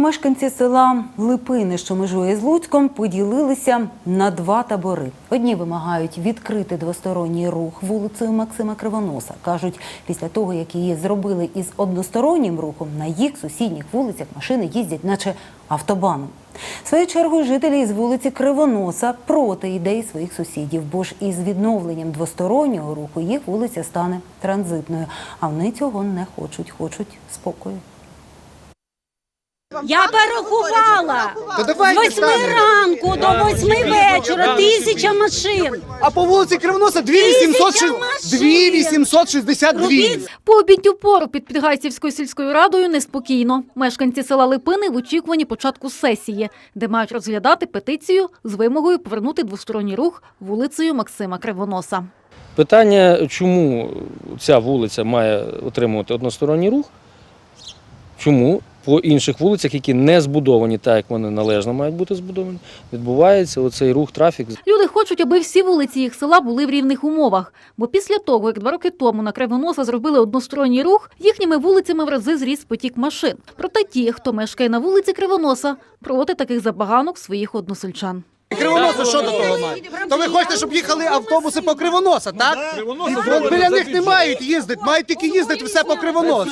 Мешканці села Липини, що межує з Луцьком, поділилися на два табори. Одні вимагають відкрити двосторонній рух вулицею Максима Кривоноса. кажуть, після того як її зробили із одностороннім рухом, на їх сусідніх вулицях машини їздять, наче автобаном. Своєю чергою жителі із вулиці Кривоноса проти ідей своїх сусідів, бо ж із відновленням двостороннього руху їх вулиця стане транзитною. А вони цього не хочуть, хочуть спокою. Я порахувала То з давайте восьми станемо. ранку до восьми вечора тисяча машин. А по вулиці Кривоноса 2800 машин. 2862. Робіть По обідню пору під Підгайцівською сільською радою неспокійно. Мешканці села Липини в очікуванні початку сесії, де мають розглядати петицію з вимогою повернути двосторонній рух вулицею Максима Кривоноса. Питання, чому ця вулиця має отримувати односторонній рух? Чому по інших вулицях, які не збудовані так, як вони належно мають бути збудовані, відбувається оцей рух, трафік. Люди хочуть, аби всі вулиці їх села були в рівних умовах. Бо після того, як два роки тому на Кривоноса зробили односторонній рух, їхніми вулицями в рази зріс потік машин. Проте ті, хто мешкає на вулиці Кривоноса, проти таких забаганок своїх односельчан. Кривоноса що до того має? То ви хочете, щоб їхали автобуси по Кривоноса, так? От біля них не мають їздити, мають тільки їздити все по Кривоносу.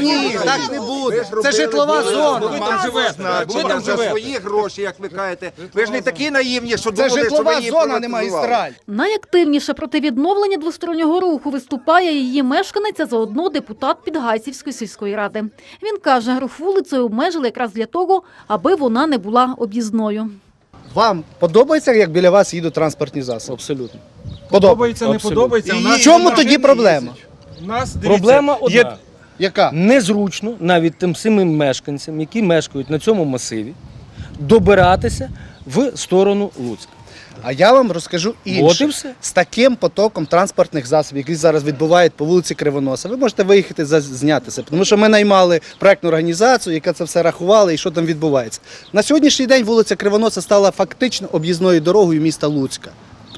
Ні, так не буде. Це житлова зона. Ви там за свої гроші, як ви кажете. Ви ж не такі наївні, що Це думали, що ви житлова її зона, не приватизували. магістраль. Найактивніше проти відновлення двостороннього руху виступає її мешканець, а заодно депутат Підгайцівської сільської ради. Він каже, рух вулицею обмежили якраз для того, аби вона не була об'їзною. Вам подобається, як біля вас їдуть транспортні засоби? Абсолютно. Подобається, не Абсолютно. подобається. У нас в чому тоді проблема? У нас дивіться, Проблема одна. Є... Яка? Незручно навіть тим самим мешканцям, які мешкають на цьому масиві, добиратися в сторону Луцька. А я вам розкажу інше. З таким потоком транспортних засобів, які зараз відбувають по вулиці Кривоноса, ви можете виїхати знятися. Тому що ми наймали проектну організацію, яка це все рахувала і що там відбувається. На сьогоднішній день вулиця Кривоноса стала фактично об'їзною дорогою міста Луцька.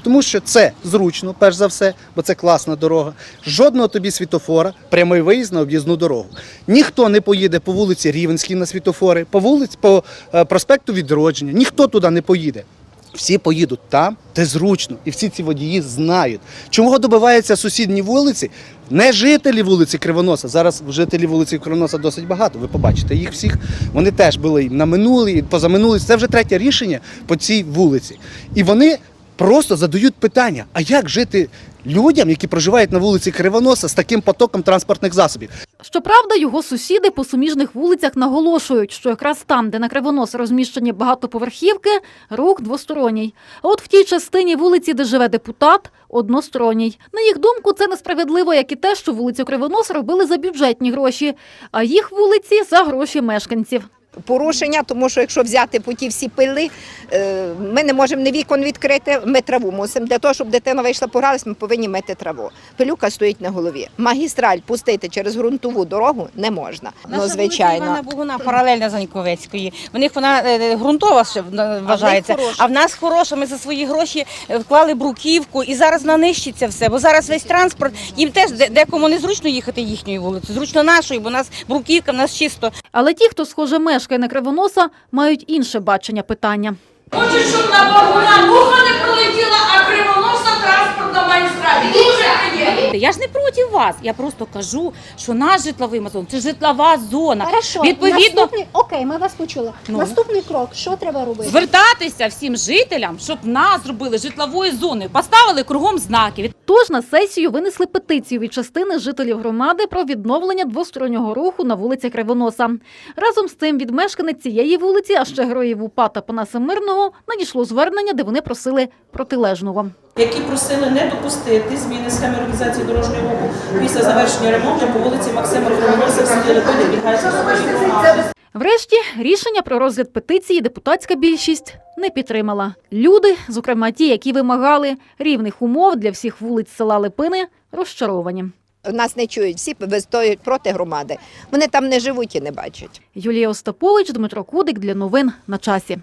Тому що це зручно, перш за все, бо це класна дорога. Жодного тобі світофора, прямий виїзд на об'їзну дорогу. Ніхто не поїде по вулиці Рівенській на світофори, по вулиці, по е, проспекту Відродження. Ніхто туди не поїде. Всі поїдуть там, де зручно, і всі ці водії знають. Чого добиваються сусідні вулиці? Не жителі вулиці Кривоноса. Зараз жителі вулиці Кривоноса досить багато. Ви побачите їх всіх. Вони теж були на минулій, позаминулій. Це вже третє рішення по цій вулиці. І вони просто задають питання: а як жити людям, які проживають на вулиці Кривоноса з таким потоком транспортних засобів? Щоправда, його сусіди по суміжних вулицях наголошують, що якраз там, де на Кривонос розміщені багатоповерхівки, рух двосторонній. А от в тій частині вулиці, де живе депутат, односторонній. На їх думку, це несправедливо, як і те, що вулицю Кривонос робили за бюджетні гроші, а їх вулиці за гроші мешканців. Порушення, тому що якщо взяти по ті всі пили, е, ми не можемо не вікон відкрити, ми траву мусимо. Для того, щоб дитина вийшла погралась, ми повинні мити траву. Пилюка стоїть на голові. Магістраль пустити через ґрунтову дорогу не можна. Ну, звичайно. Івана Богуна паралельна Заньковецької. В них вона е, е, ґрунтова ще в- вважається. хороша. А в нас хороша. Ми за свої гроші вклали бруківку і зараз нанищиться все. Бо зараз весь транспорт їм теж де- декому незручно їхати їхньою вулицею, зручно нашою, бо у нас бруківка, в нас чисто. Але ті, хто схоже мешкає на Кривоноса, мають інше бачення питання. Хочу, щоб на Богуна муха не пролетіла, а кривоносна транспортна приємно. Я ж не проти вас. Я просто кажу, що наш житловий мазон це житлова зона. Хорошо, Відповідно, наступний, окей, ми вас почули. Ну. Наступний крок, що треба робити? звертатися всім жителям, щоб нас зробили житловою зоною, поставили кругом знаки. Тож на сесію винесли петицію від частини жителів громади про відновлення двостороннього руху на вулиці Кривоноса. Разом з цим від мешканець цієї вулиці, а ще героїв УПА та Панаса Мирного, надійшло звернення, де вони просили протилежного. Які просили не допустити зміни схеми організації дорожнього руху після завершення ремонту по вулиці Максима Кривоноса в селі Липини Підгайцівської громади. Врешті рішення про розгляд петиції депутатська більшість не підтримала. Люди, зокрема ті, які вимагали рівних умов для всіх вулиць села Липини, розчаровані. Нас не чують, всі вистоюють проти громади. Вони там не живуть і не бачать. Юлія Остапович, Дмитро Кудик для новин на часі.